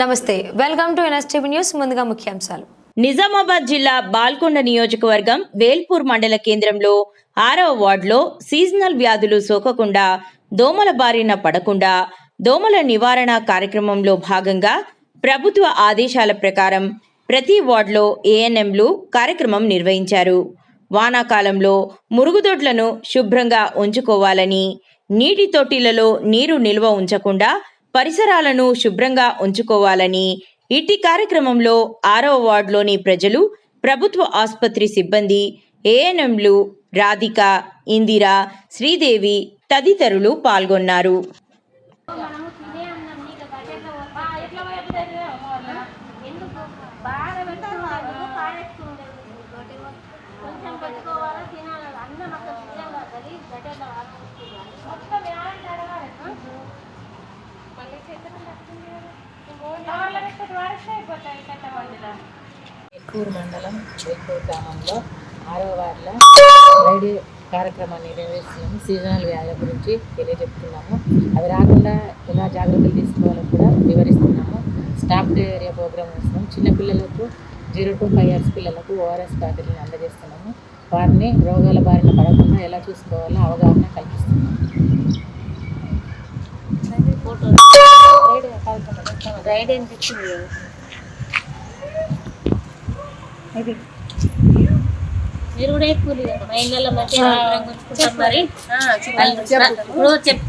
నమస్తే welcome to NSTV news ముందుగా ముఖ్యాంశాలు. నిజామాబాద్ జిల్లా బాల్కొండ నియోజకవర్గం వేల్పూర్ మండల కేంద్రంలో ఆరవ వార్డులో సీజనల్ వ్యాధులు సోకకుండా దోమల బారిన పడకుండా దోమల నివారణ కార్యక్రమంలో భాగంగా ప్రభుత్వ ఆదేశాల ప్రకారం ప్రతి వార్డులో ఏఎన్ఎంలు కార్యక్రమం నిర్వహించారు. వానాకాలంలో మురుగుదొడ్లను శుభ్రంగా ఉంచుకోవాలని నీటి తొట్టిలలో నీరు నిల్వ ఉంచకుండా పరిసరాలను శుభ్రంగా ఉంచుకోవాలని ఇట్టి కార్యక్రమంలో ఆరవ వార్డులోని ప్రజలు ప్రభుత్వ ఆసుపత్రి సిబ్బంది ఏఎన్ఎంలు రాధిక ఇందిర శ్రీదేవి తదితరులు పాల్గొన్నారు. ఎందుకు? బాగా కొంచెం ఎక్కూరు మండలం ఎక్కూరు గ్రామంలో ఆరవ వార్డులో రైడ్ కార్యక్రమాన్ని నిర్వహిస్తున్నాము సీజనల్ వ్యాధుల గురించి తెలియజెప్తున్నాము. అవి రాకుండా ఎలా జాగ్రత్తలు తీసుకోవాలో కూడా వివరిస్తున్నాము. స్టాఫ్ ఏరియా ప్రోగ్రామ్ చేస్తున్నాము చిన్నపిల్లలకు జీరో టు ఫైవ్ ఇయర్స్ పిల్లలకు ఓఆర్ఎస్ బాటిల్ని అందజేస్తున్నాము. వారిని రోగాల బారిన పడకుండా ఎలా చూసుకోవాలో అవగాహన కల్పిస్తున్నాము రైడ్ ఇచ్చింది మీరు కూడా ఎక్కువ మైండ్లలో మంచిగా ఉంచుకుంటాం మరి. ఇప్పుడు చెప్